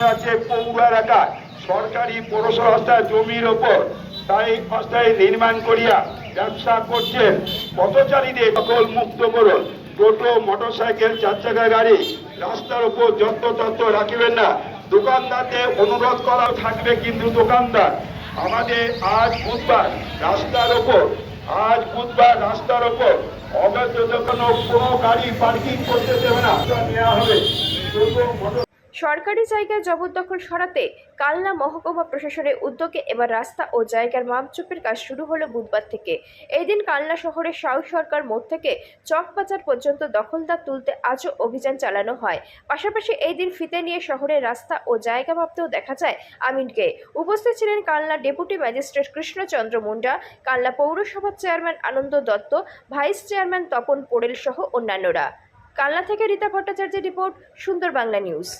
আছে পৌর এলাকায় সরকারি পৌরসভা জমির ওপর তাই অস্থায়ী নির্মাণ করিয়া ব্যবসা করছেন পথচারীদের সকল মুক্ত করুন। টোটো, মোটরসাইকেল, চার চাকা গাড়ি, রাস্তার উপর যত্র তত্ত্ব রাখিবেন না। দোকানদারদের অনুরোধ করা থাকবে কিন্তু দোকানদার, আমাদের আজ বুধবার রাস্তার ওপর আজ বুধবার রাস্তার ওপর কোনো কোনো গাড়ি পার্কিং করতে দেবে না। নেওয়া হবে। টোটো, মোটর সরকারি জায়গায় জবরদখল সরাতে কালনা মহকুমা প্রশাসনের উদ্যোগে এবার রাস্তা ও জায়গার মাপচুপের কাজ শুরু হলো বুধবার থেকে। এই দিন কালনা শহরের সাউ সরকার মোড় থেকে চকবাজার পর্যন্ত দখলদার তুলতে আজও অভিযান চালানো হয়। পাশাপাশি এই দিন ফিতে নিয়ে শহরের রাস্তা ও জায়গা মাপতেও দেখা যায় আমিনকে। উপস্থিত ছিলেন কালনা ডেপুটি ম্যাজিস্ট্রেট কৃষ্ণচন্দ্র মুন্ডা, কালনা পৌরসভার chairman Anand Dutta, vice chairman Tapan Porel সহ অন্যান্যরা। কালনা থেকে রীতা ভট্টাচার্যের রিপোর্ট, সুন্দর বাংলা নিউজ।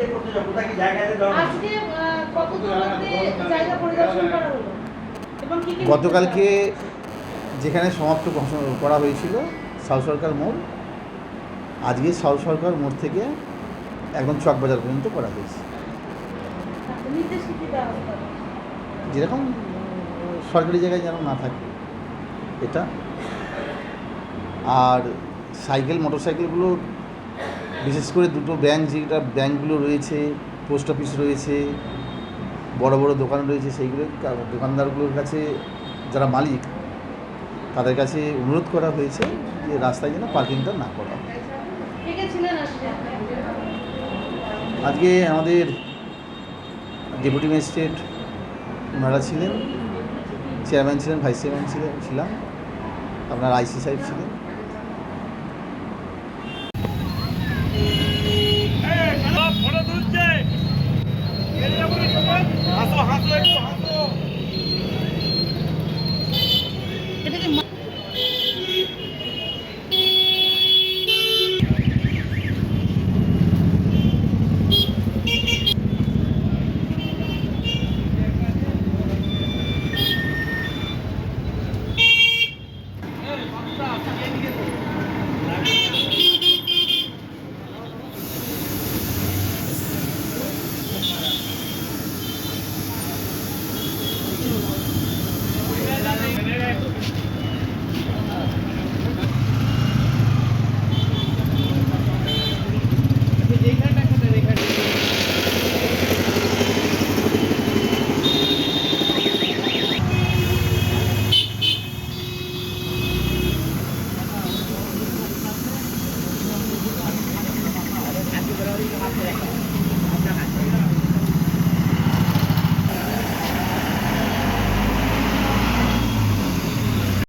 আজকে আহ, কতদূর মধ্যে জায়গা পরিদর্শন করা হলো। এবং কি কি গতকালকে যেখানে সমাপ্ত ঘোষণা করা হয়েছিল সাউথ সরকার মোড় আজকে সাউথ সরকার মোড় থেকে একদম চকবাজার পর্যন্ত করা হয়েছে? যেরকম সরকারি জায়গায় যেন না থাকে এটা। আর সাইকেল মোটরসাইকেলগুলো বিশেষ করে দুটো ব্যাংক যেটা ব্যাংকগুলো রয়েছে পোস্ট অফিস রয়েছে, বড় বড় দোকান রয়েছে, সেইগুলো দোকানদারগুলোর কাছে যারা মালিক, তাদের কাছে অনুরোধ করা হয়েছে যে রাস্তায় যেন পার্কিংটা না করা আজকে আমাদের ডেপুটি ম্যাজিস্ট্রেট ওনারা ছিলেন চেয়ারম্যান ছিলেন ভাইস চেয়ারম্যান ছিলেন, ছিলাম। আপনার আইসি সাহেব ছিলেন। হাসো হাসো একটু হাসো